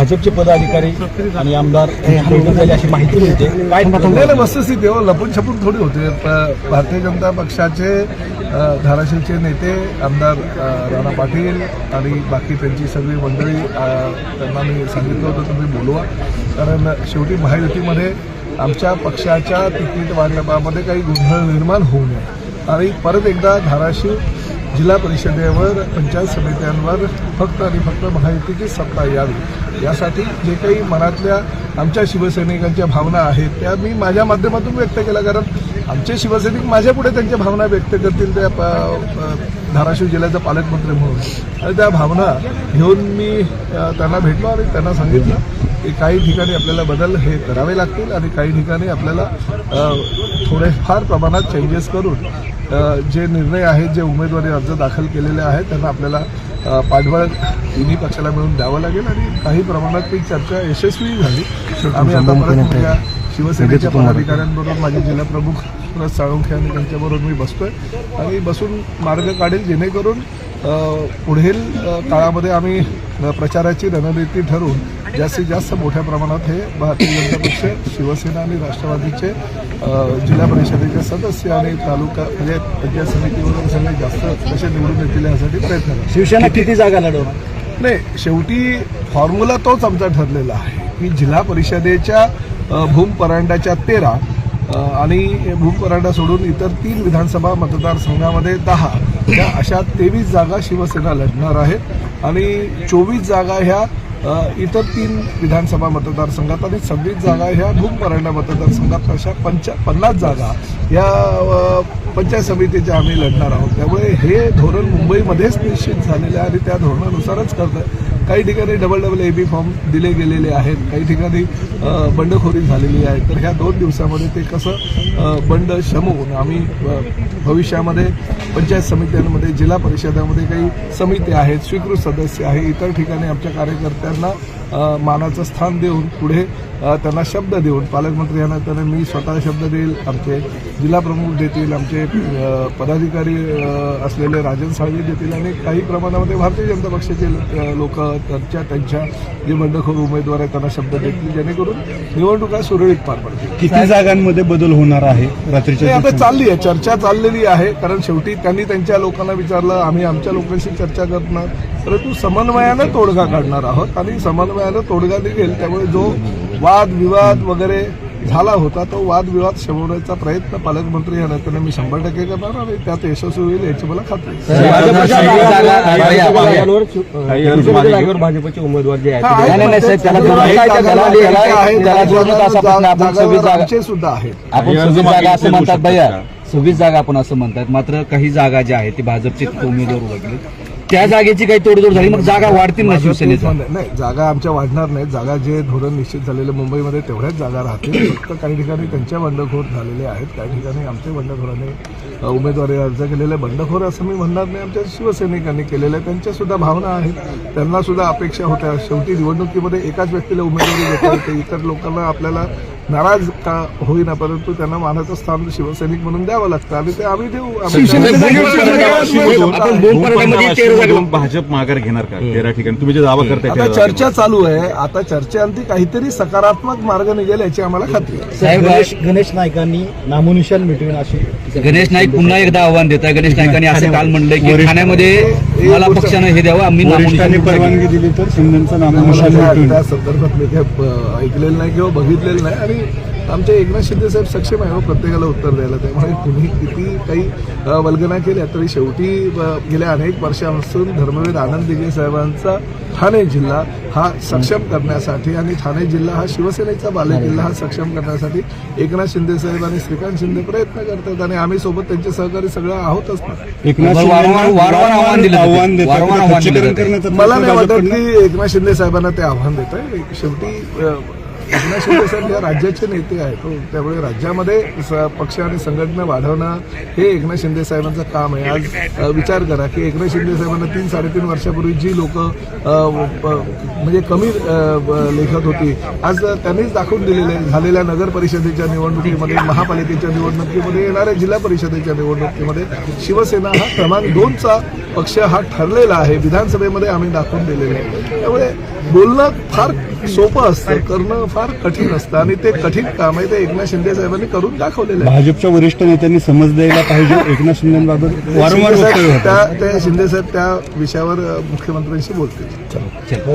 भाजपचे पदाधिकारी आणि आमदार झाली अशी माहिती मिळते. काय वस्तुस्थिती हो लपून छपून थोडी होते. भारतीय जनता पक्षाचे धाराशिवचे नेते आमदार राणा पाटील आणि बाकी त्यांची सगळी मंडळी त्यांना मी सांगितलं होतं तुम्ही बोलवा. कारण शेवटी महायुतीमध्ये आमच्या पक्षाच्या तिकीट वाटपामध्ये काही गोंधळ निर्माण होऊ नये. आणि परत एकदा धाराशिव जिल्हा परिषदेवर पंचायत समित्यांवर फक्त आणि फक्त महायुतीची सत्ता यावी. यासाठी जे काही मनातल्या आमच्या शिवसैनिकांच्या भावना आहेत त्या मी माझ्या माध्यमातून व्यक्त केल्या. कारण आमचे शिवसैनिक माझ्या पुढे त्यांच्या भावना व्यक्त करतील त्या प- धाराशिव जिल्ह्याचा पालकमंत्री म्हणून. आणि त्या भावना घेऊन मी त्यांना भेटलो आणि त्यांना सांगितलं की काही ठिकाणी आपल्याला बदल हे करावे लागतील आणि काही ठिकाणी आपल्याला थोडेफार प्रमाणात चेंजेस करून जे निर्णय आहेत जे उमेदवारी अर्ज दाखल केलेले आहेत त्यांना आपल्याला पाठबळ तिन्ही पक्षाला मिळून द्यावं लागेल आणि काही प्रमाणात ती चर्चा यशस्वी झाली. आम्ही आता परत शिवसेनेच्या पदाधिकाऱ्यांबरोबर माझे जिल्हाप्रमुख सुरज साळुंखे आणि त्यांच्याबरोबर मी बसतोय. आणि बसून मार्ग काढेल जेणेकरून पुढील काळामध्ये आम्ही प्रचाराची रणनीती ठरवून जास्तीत जास्त मोठ्या प्रमाणात हे भारतीय जनता पक्ष शिवसेना आणि राष्ट्रवादीचे जिल्हा परिषदेचे सदस्य आणि तालुका म्हणजे पंचायत समिती वगैरे सगळे जास्त कसे निवडून येतील यासाठी प्रयत्न शिवसेना किती जागा लढवणार? नाही शेवटी फॉर्म्युला तोच आमचा ठरलेला आहे. की जिल्हा परिषदेच्या भूम परांड्याच्या तेरा आणि भूम परांडा सोडून इतर तीन विधानसभा मतदारसंघामध्ये दहा. या अशा तेवीस जागा शिवसेना लढणार आहेत. आणि चोवीस जागा ह्या इतर तीन विधानसभा मतदारसंघात आणि सव्वीस जागा ह्या भूम परांडा मतदारसंघात अशा पंचा पन्नास जागा या पंचायत समितीच्या आम्ही लढणार आहोत. त्यामुळे हे धोरण मुंबईमध्येच निश्चित झालेलं आहे आणि त्या धोरणानुसारच करतं काही ठिकाणी double double A B form दिले गेलेले आहेत. काही ठिकाणी बंडखोरी झालेली आहे. तर ह्या दोन दिवसामध्ये ते कसं बंड शमवून आम्ही भविष्यामध्ये पंचायत समित्यांमध्ये जिल्हा परिषदामध्ये काही समिती आहेत स्वीकृत सदस्य आहे इतर ठिकाणी आमच्या कार्यकर्त्यांना मानाचं स्थान देऊन पुढे त्यांना शब्द देऊन पालकमंत्री यांना त्यांना मी स्वतः शब्द देईल आमचे जिल्हा प्रमुख देतील आमचे पदाधिकारी असलेले राजन साळवे देतील आणि काही प्रमाणामध्ये भारतीय जनता पक्षाचे लोक त्यांच्या त्यांच्या जे बंडखोर उमेदवार आहेत त्यांना शब्द देतील जेणेकरून निवडणुका सुरळीत पार पडतील. किती जागांमध्ये बदल होणार आहे रात्रीच्या आता चालली आहे चर्चा चाललेली आहे कारण शेवटी त्यांनी त्यांच्या लोकांना विचारलं आम्ही आमच्या लोकांशी चर्चा करणार. परंतु समन्वयानं तोडगा काढणार आहोत आणि समन्वयानं तोडगा निघेल त्यामुळे जो वाद विवाद वगैरे झाला होता तो वादविवाद शमवण्याचा प्रयत्न पालकमंत्री या नात्याने मी शंभर टक्के करणार आणि त्यात यशस्वी होईल याची मला खात्री भाजपचे उमेदवार जे आहेत हा, सुद्धा आहेत. सव्वीस जागा आपण असं म्हणतात. मात्र काही जागा ज्या आहेत ते भाजपचे उमेदवार उभे त्या जागेची काही तोडजोड झाली मग जागा वाढतील ना शिवसेनेचा. नाही जागा आमच्या वाढणार नाहीत. जागा जे धोरण निश्चित झालेलं मुंबईमध्ये तेवढ्याच जागा राहतील. फक्त काही ठिकाणी त्यांच्या बंडखोर झालेले आहेत. काही ठिकाणी आमच्या बंडखोरांनी उमेदवारी अर्ज केलेले. बंडखोर असं मी म्हणणार नाही. आमच्या शिवसैनिकांनी केलेले त्यांच्या सुद्धा भावना आहेत. त्यांना सुद्धा अपेक्षा होत्या. शेवटी निवडणुकीमध्ये एकाच व्यक्तीला उमेदवारी देता येते. इतर लोकांना आपल्याला नाराज का होईना परंतु त्यांना मानाचं स्थान शिवसैनिक म्हणून द्यावं लागतं. आणि ते आम्ही देऊ. भाजप माघार घेणार का? तेरा ठिकाणी. तुम्ही जे दावा करताय आता चर्चा चालू आहे. आता चर्चेअंती काहीतरी सकारात्मक मार्ग निघेल याची आम्हाला खात्री आहे. साहेब गणेश नाईकांनी नामोनिशान मिटवेन अशी गणेश नाईक पुन्हा एकदा आव्हान देत आहे. गणेश नाईकांनी असं काल म्हणलंय की ठाण्यामध्ये मला पक्षानं हे द्यावं आम्ही परवानगी दिली तर शिंदेचं नामोनिशान त्या संदर्भात मी काही ऐकलेलं नाही किंवा बघितलेलं नाही. आणि आमचे एकनाथ शिंदे साहेब सक्षम आहे हो प्रत्येकाला उत्तर द्यायला. त्यामुळे तुम्ही किती काही वल्गना केल्या तरी शेवटी गेल्या अनेक वर्षापासून धर्मवीर आनंद दिघे साहेबांचा ठाणे जिल्हा हा सक्षम करण्यासाठी आणि ठाणे जिल्हा हा शिवसेनेचा बालेकिल्ला हा सक्षम करण्यासाठी एकनाथ शिंदे साहेब आणि श्रीकांत शिंदे प्रयत्न करतात आणि आम्ही सोबत त्यांचे सहकारी सगळं आहोतच ना. मला नाही वाटत की एकनाथ शिंदे साहेबांना ते आव्हान देत आहे शेवटी एकनाथ शिंदे साहेब या राज्याचे नेते आहेत हो. त्यामुळे राज्यामध्ये स- पक्ष आणि संघटना वाढवणं हे एकनाथ शिंदे साहेबांचं काम आहे आज विचार करा की एकनाथ शिंदे साहेबांना तीन साडेतीन वर्षापूर्वी जी लोक म्हणजे कमी लेखत होती आज त्यांनीच दाखवून दिलेले झालेल्या नगर परिषदेच्या निवडणुकीमध्ये महापालिकेच्या निवडणुकीमध्ये येणाऱ्या जिल्हा परिषदेच्या निवडणुकीमध्ये शिवसेना हा क्रमांक दोनचा पक्ष हा ठरलेला आहे. विधानसभेमध्ये आम्ही दाखवून दिलेला आहे. त्यामुळे बोलणं फार सोपं असतं करणं फार कठीण असतं आणि ते कठीण काम आहे ते एकनाथ शिंदे साहेबांनी करून दाखवलेलं आहे. भाजपच्या वरिष्ठ नेत्यांनी समज द्यायला पाहिजे एकनाथ शिंदेबाबत वारंवार त्या ते शिंदे साहेब त्या विषयावर मुख्यमंत्र्यांशी बोलतील. चल.